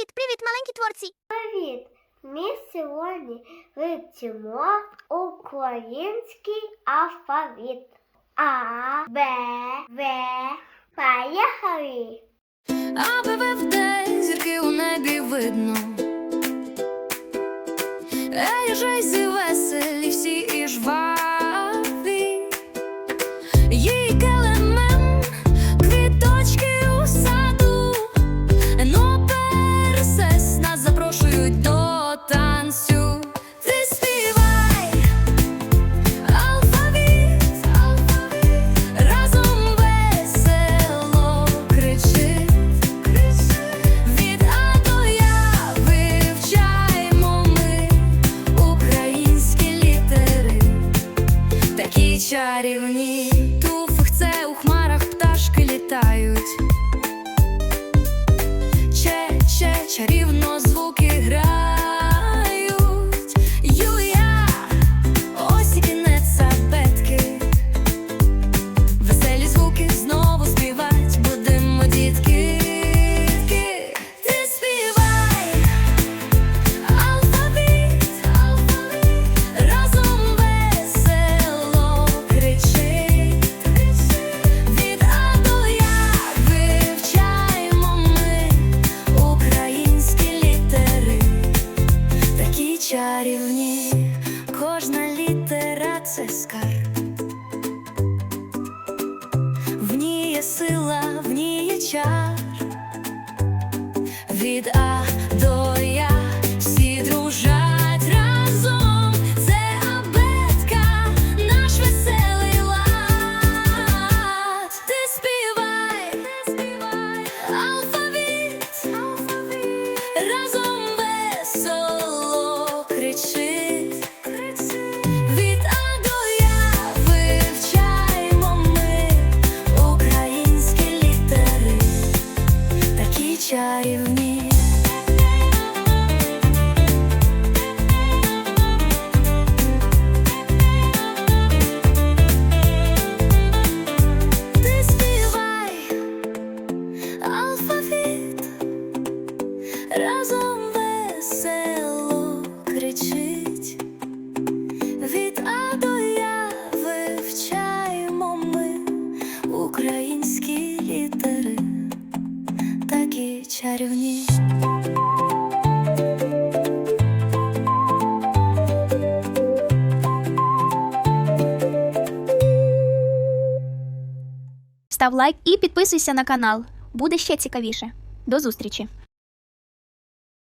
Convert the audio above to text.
Привіт, привіт, маленькі творці. Привіт! Ми сьогодні вивчимо український алфавіт. А, Б, В. Поїхали! в терки зірки у небі видно. Ей, жайзи веселі всі і чарівні. туфах це у хмарах пташки літають. Че-че, чарівно звуки це скарб. В ній є сила, в ній є чар. Від алфавіт, разом весело кричить. Від А до Я вивчаємо ми українські літери, такі чарівні. Став лайк і підписуйся на канал. Буде ще цікавіше. До зустрічі!